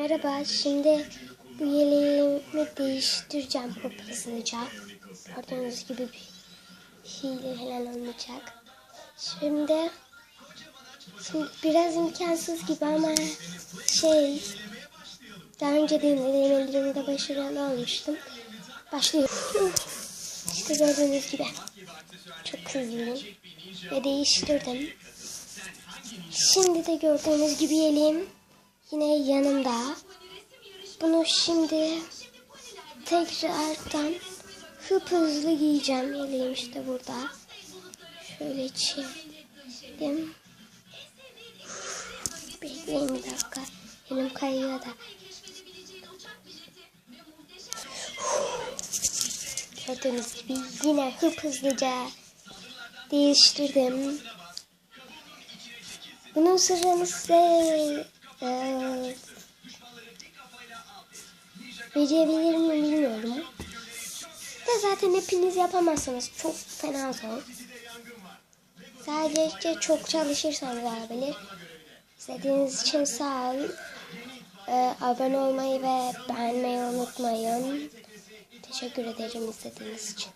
Merhaba, şimdi bu yeleğimi değiştireceğim çok. Gördüğünüz gibi bir hile falan olmayacak. Şimdi, şimdi biraz imkansız gibi ama şey, daha önce denemelerimde başarılı olmuştum. Başlıyorum. İşte gördüğünüz gibi çok hızlıyım ve değiştirdim. Şimdi de gördüğünüz gibi yeleğim yine yanımda. Bunu şimdi tekrardan hıp hızlı giyeceğim. Yeleğim işte burada. Şöyle çevirdim. Bekleyin bir dakika. Elim kayıyor da. Gördüğünüz gibi yine hıp hızlıca değiştirdim. Bunun sırrını size e, verebilir mi bilmiyorum. De zaten hepiniz yapamazsınız. Çok fena zor. Sadece çok çalışırsanız olabilir. İzlediğiniz için sağ olun. E, abone olmayı ve beğenmeyi unutmayın. Teşekkür ederim izlediğiniz için.